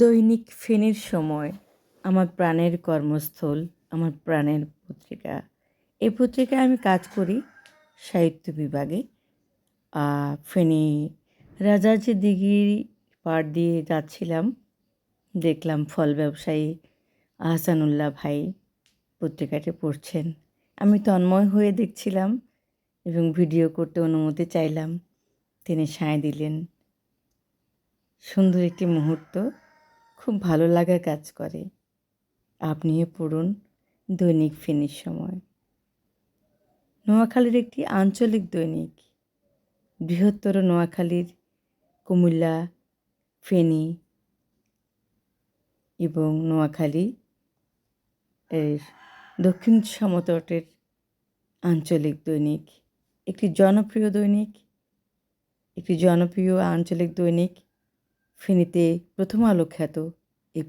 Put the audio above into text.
দৈনিক ফেনীর সময় আমার প্রাণের কর্মস্থল, আমার প্রাণের পত্রিকা। এই পত্রিকায় আমি কাজ করি সাহিত্য বিভাগে। ফেনী রাজাজি দিঘির পাড় দিয়ে যাচ্ছিলাম। দেখলাম ফল ব্যবসায়ী আহসানুল্লাহ ভাই পত্রিকাটি পড়ছেন। আমি তন্ময় হয়ে দেখছিলাম এবং ভিডিও করতে অনুমতি চাইলাম। তিনি সায় দিলেন। সুন্দর একটি মুহূর্ত। খুব ভালো লাগা কাজ করে। আপনিও পড়ুন দৈনিক ফেনীর সময়। নোয়াখালীর একটি আঞ্চলিক দৈনিক। বৃহত্তর নোয়াখালীর কুমিল্লা, ফেনী এবং নোয়াখালী এর দক্ষিণ সমতটের আঞ্চলিক দৈনিক। একটি জনপ্রিয় দৈনিক। একটি জনপ্রিয় আঞ্চলিক দৈনিক। ফেনীতে প্রথম আলো খ্যাত এই